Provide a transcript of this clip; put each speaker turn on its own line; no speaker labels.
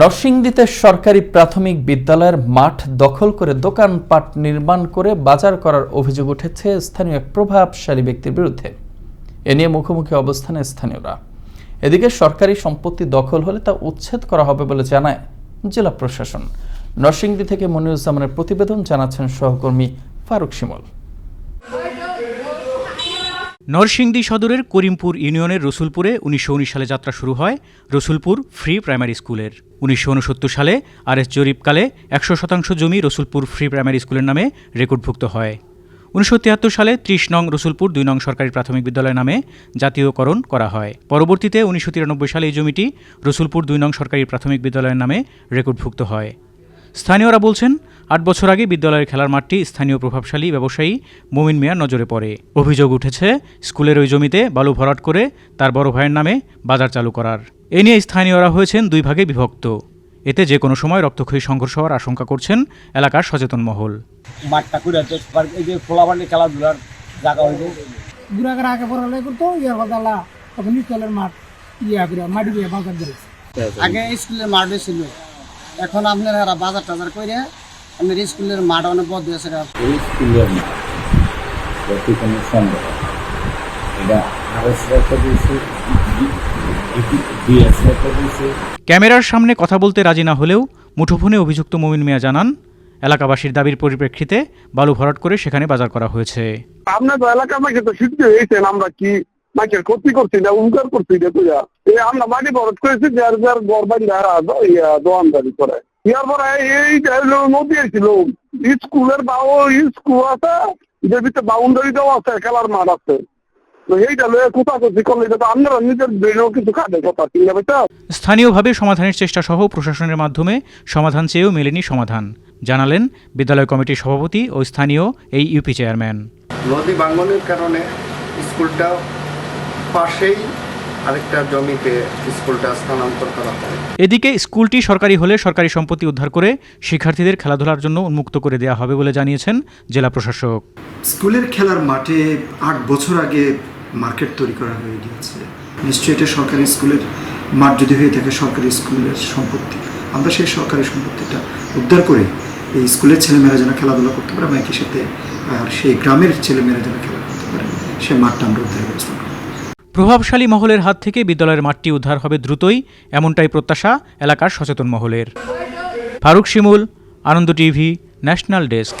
নরসিংদীতে সরকারি প্রাথমিক বিদ্যালয়ের মাঠ দখল করে দোকানপাট নির্মাণ করে বাজার করার অভিযোগ উঠেছে স্থানীয় এক প্রভাবশালী ব্যক্তির বিরুদ্ধে। এ নিয়ে মুখোমুখি অবস্থানে স্থানীয়রা। এদিকে সরকারি সম্পত্তি দখল হলে তা উচ্ছেদ করা হবে বলে জানায় জেলা প্রশাসন। নরসিংদী থেকে মনিরুজ্জামানের প্রতিবেদন জানাচ্ছেন সহকর্মী ফারুক শিমল।
নরসিংদী সদরের করিমপুর ইউনিয়নের রসুলপুরে উনিশশো উনিশ সালে যাত্রা শুরু হয়, রসুলপুর ফ্রি প্রাইমারি স্কুলের। উনিশশো উনসত্তর সালে আর এস জরিপকালে একশো শতাংশ জমি রসুলপুর ফ্রি প্রাইমারি স্কুলের নামে রেকর্ডভুক্ত হয়। উনিশশো তিয়াত্তর সালে ত্রিশ নং রসুলপুর দুই নং সরকারি প্রাথমিক বিদ্যালয় নামে জাতীয়করণ করা হয়। পরবর্তীতে উনিশশো তিরানব্বই সালে এই জমিটি রসুলপুর দুই নং সরকারি প্রাথমিক বিদ্যালয়ের নামে রেকর্ডভুক্ত হয়। স্থানীয়রা বলছেন আট বছর আগে বিদ্যালয়ের খেলার মাঠটি স্থানীয় প্রভাবশালী ব্যবসায়ী মোমিন মিয়ার নজরে পড়ে। অভিযোগ উঠেছে স্কুলের ওই জমিতে বালু ভরাট করে তার বড় ভাইয়ের নামে বাজার চালু করার। এ নিয়ে স্থানীয়রা হয়েছেন দুই ভাগে বিভক্ত। এতে যে কোনো সময় রক্তক্ষয়ী সংঘর্ষ হওয়ার আশঙ্কা করছেন এলাকার সচেতন মহল।
মাঠটা করে এই যে খেলাধুলার জায়গা
বুড়াকে আগে করতো ইয়ার তখন স্কুলের মাঠ ইয়া করে মাটি দিয়ে বাজার
আগে স্কুলের মাঠে ছিল এখন আপনার হারা বাজার টাজার করে আপনার স্কুলের মাঠ অনেক
স্কুলের কোনো সন্দেহ এটা রেখে দিয়েছে
ক্যামেরার সামনে কথা বলতে রাজি না হলেও মুঠোফোনে অভিযুক্ত মোমিন মিয়া জানান এলাকাবাসীর দাবির পরিপ্রেক্ষিতে বালু ভরাট করে সেখানে বাজার করা হয়েছে।
আপনার তো এলাকা মাকে তো শিখতে হয়েছেন আমরা কি মাকের ক্ষতি করছি না উনকার করছি না আমরা মাটি বরফ করেছি যার যার গরবান যারা দোয়ানদারি করে। ইয়ার পরে এই নদী ছিল স্কুলের বাউ স্কুল আছে যে ভিতরে বাউন্ডারি দেওয়া আছে খেলার মাঠ আছে। আছে
স্থানীয়ভাবে সমাধানের চেষ্টা সহ প্রশাসনের মাধ্যমে সমাধান চেয়েও মেলেনি সমাধান। জানালেন বিদ্যালয় কমিটির সভাপতি ও স্থানীয় এই ইউপি চেয়ারম্যান।
নদী ভাঙনের কারণে স্কুলটা পাশেই আরেকটা জমিতে স্কুলটা স্থানান্তর করা হয়।
এদিকে স্কুলটি সরকারি হলে সরকারি সম্পত্তি উদ্ধার করে শিক্ষার্থীদের খেলাধুলার জন্য উন্মুক্ত করে দেওয়া হবে বলে জানিয়েছেন জেলা প্রশাসক।
স্কুলের খেলার মাঠে আট বছর আগে মার্কেট তৈরি করা হয়ে গিয়েছে। নিশ্চয়ই এটা সরকারি স্কুলের মাঠ যদি হয়ে থাকে সরকারি স্কুলের সম্পত্তি। আমরা সেই সরকারি সম্পত্তিটা উদ্ধার করে এই স্কুলের ছেলেমেয়েরা যেন খেলাধুলা করতে পারে এবং একই সাথে আর সেই গ্রামের ছেলেমেয়েরা যেন খেলা করতে পারে সে মাঠটা আমরা উদ্ধারের ব্যবস্থা করব।
প্রভাবশালী মহলের হাত থেকে বিদ্যালয়ের মাঠটি উদ্ধার হবে দ্রুতই, এমনটাই প্রত্যাশা এলাকার সচেতন মহলের। Faruk Shimul, Ananda TV, national desk.